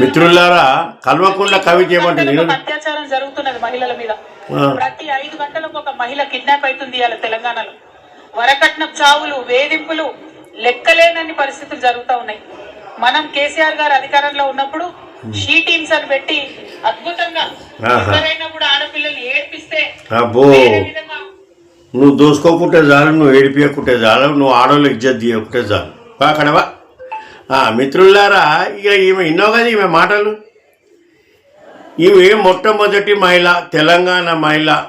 మిత్రులారా గంటలకు నేను ఒక అత్యాచారం జరుగుతున్నది మహిళల మీద. ప్రతి ఐదు గంటలకు ఒక మహిళ కిడ్నాప్ అవుతుంది ఇవాళ తెలంగాణలో. వరకట్నం చావులు వేధింపులు లెక్కలేనన్ని పరిస్థితులు జరుగుతూ ఉన్నాయి. మనం కేసీఆర్ గారు అధికారంలో ఉన్నప్పుడు షీ టీమ్స్ అని పెట్టి అద్భుతంగా. ఎవరైనా కూడా ఆడపిల్లల్ని ఏడ్పిస్తే నువ్వు దోసుకోకుంటే చాలు నువ్వు ఏడిపియకుంటే చాలు నువ్వు ఆడవాళ్ళు ఇజ్జత్ తీయకుంటే చాలు. అక్కడవా ఆ, మిత్రులారా ఇక ఈమె ఎన్నో కదా ఈమె మాటలు? ఈమె మొట్టమొదటి మహిళ తెలంగాణ మహిళ.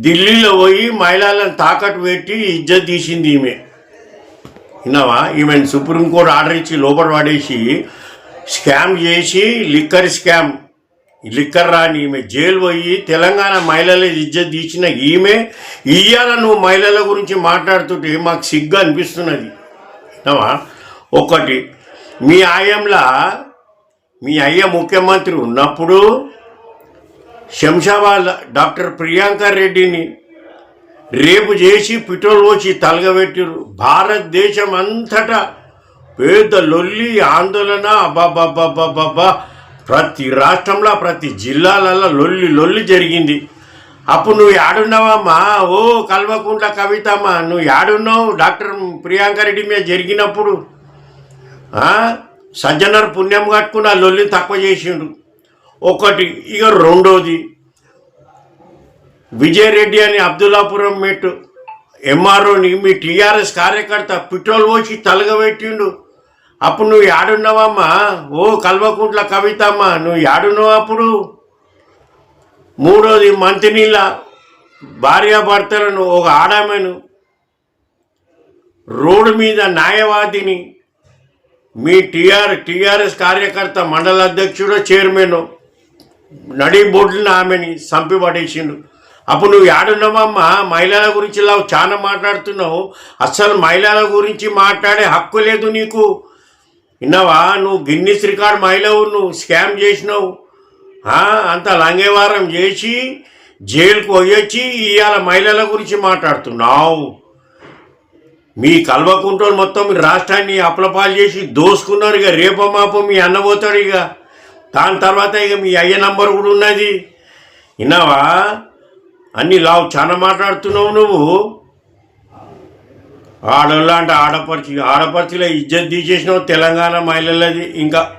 ఢిల్లీలో పోయి మహిళలను తాకట్టు పెట్టి ఇజ్జత్ తీసింది ఈమె. విన్నావా? ఈమెను సుప్రీంకోర్టు ఆర్డర్ ఇచ్చి లోపల పడేసి స్కామ్ చేసి లిక్కర్ స్కామ్ లిక్కర్ రాని ఈమె జైలు పోయి తెలంగాణ మహిళల ఇజ్జత్ తీసిన ఈమె ఇయ్యాల నువ్వు మహిళల గురించి మాట్లాడుతుంటే మాకు సిగ్గు అనిపిస్తున్నది. విన్నావా? ఒకటి మీ ఆయంలా మీ అయ్య ముఖ్యమంత్రి ఉన్నప్పుడు శంషాబాద్ డాక్టర్ ప్రియాంక రెడ్డిని రేపు చేసి పెట్రోల్ పోసి తలగబెట్టారు భారతదేశం అంతటా పేద లొల్లి ఆందోళన అబ్బాబ్బాబ్బాబ్బా ప్రతి రాష్ట్రంలో ప్రతి జిల్లాలలో లొల్లి లొల్లి జరిగింది. అప్పుడు నువ్వు యాడున్నావమ్మా ఓ కల్వకుంట్ల కవితమ్మా నువ్వు యాడున్నావు డాక్టర్ ప్రియాంక రెడ్డి మీద జరిగినప్పుడు సజ్జనర్ పుణ్యం కట్టుకుని ఆ లొల్లి తక్కువ చేసిండు. ఒకటి ఇక రెండోది విజయరెడ్డి అని అబ్దుల్లాపురం మెట్టు ఎంఆర్ఓని మీ టీఆర్ఎస్ కార్యకర్త పెట్రోల్ పోసి తలగబెట్టిండు. అప్పుడు నువ్వు యాడున్నావమ్మా? ఓ కల్వకుంట్ల కవితమ్మ నువ్వు యాడున్నావు అప్పుడు? మూడోది మంతినీళ్ళ భార్యాభర్తలను ఒక ఆడామెను రోడ్డు మీద న్యాయవాదిని మీ టీఆర్ టీఆర్ఎస్ కార్యకర్త మండల అధ్యక్షుడు చైర్మన్ నడి బోర్డులను ఆమెని చంపి పడేసిండు. అప్పుడు నువ్వు ఏడున్నావమ్మా? మహిళల గురించి ఇలా చాలా మాట్లాడుతున్నావు. అస్సలు మహిళల గురించి మాట్లాడే హక్కు లేదు నీకు. విన్నావా? నువ్వు గిన్నిస్ రికార్డ్ మహిళవు నువ్వు స్కామ్ చేసినావు. అంత లంగేవారం చేసి జైలుకు పోయొచ్చి ఇవాళ మహిళల గురించి మాట్లాడుతున్నావు. మీ కల్వకుంటోలు మొత్తం మీ రాష్ట్రాన్ని అప్లపాలు చేసి దోసుకున్నారు ఇక. రేపో మాపో మీ అన్న పోతాడు ఇక. దాని తర్వాత ఇక మీ అయ్య నంబర్ కూడా ఉన్నది. విన్నావా? అన్ని లావు చాలా మాట్లాడుతున్నావు నువ్వు. ఆడోళ్ళ అంటే ఆడపరిచి ఆడపరిచిలో ఇజ్జత్ తీసేసినావు తెలంగాణ మహిళలది. ఇంకా